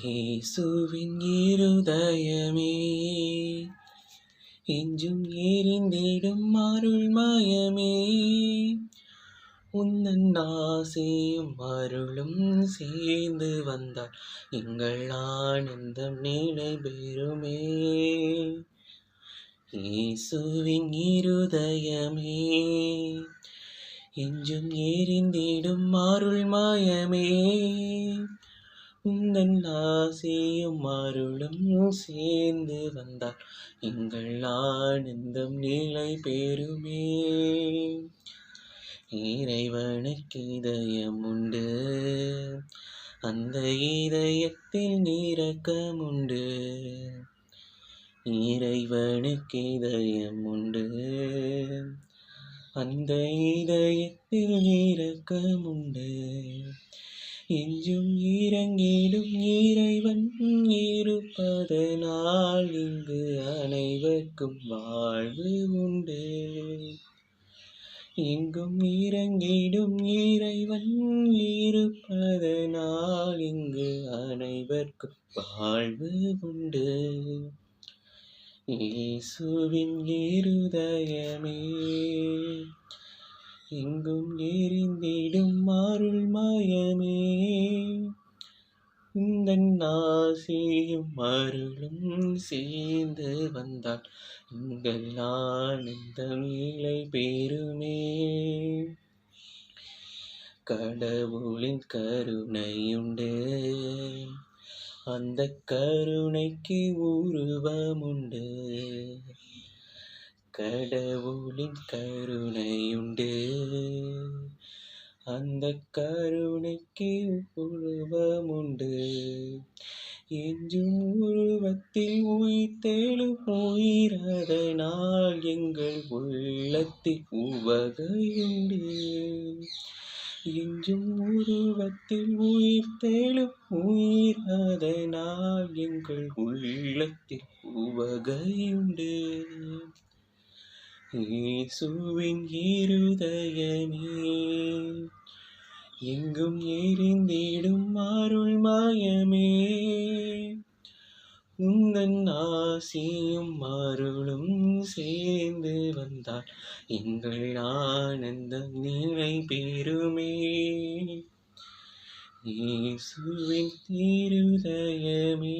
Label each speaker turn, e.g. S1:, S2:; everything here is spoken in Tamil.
S1: இயேசுவின் இருதயமே. எஞ்சும் எரிந்திடும் அருள் அருள்மயமே உன்னன் ஆசையும் அருளும் சேர்ந்து வந்தால் எங்கள் ஆனந்தம் நிலை பெறுமே இயேசுவின் இருதயமே. எஞ்சும் எரிந்திடும் அருள் அருள்மயமே உந்தன் ஆசையும் அருளும் சேர்ந்து வந்தால் எங்கள் ஆனந்தம் நிலை பெறுமே. இறைவனுக்கு இதயம் உண்டு. அந்த இதயத்தில் நீரக்கம் உண்டு. இறைவனுக்கு இதயம் உண்டு. அந்த இதயத்தில் இறக்கம் உண்டு. எஞ்சும் இறங்கிடும் இறைவன் இருப்பதனால் இங்கு அனைவருக்கும் வாழ்வு உண்டு. எங்கும் இறங்கிடும் இறைவன் இருப்பதனால் இங்கு அனைவருக்கும் வாழ்வு உண்டு. இயேசுவின் இருதயமே எங்கும் எரிந்திடும் அருள் மயமே உந்தன் ஆசையும் அருளும் சேர்ந்து வந்தால் உங்கள் ஆனந்தம் இலை பெருமே கடவுளின் கருணையுண்டு அந்த கருணைக்கு உருவமுண்டு. கடவுளின் கருணையுண்டு அந்த கருணைக்கு உருவமுண்டு. என்றும் உருவத்தில் உயிர்த்தெழும் உயிரதனால் எங்கள் உள்ளத்தில் உவகையுண்டு. என்றும் உருவத்தில் உயிர்த்தெழும் உயிரதனால் எங்கள் உள்ளத்தில் உவகையுண்டு. இயேசுவின் இருதயமே. எங்கும் எரிந்திடும் அருள் மாயமே. உந்தன் ஆசியும் அருளும் சேர்ந்து வந்தால் எங்கள் ஆனந்தம் நிலை பெறுமே. இயேசுவின் திருதயமே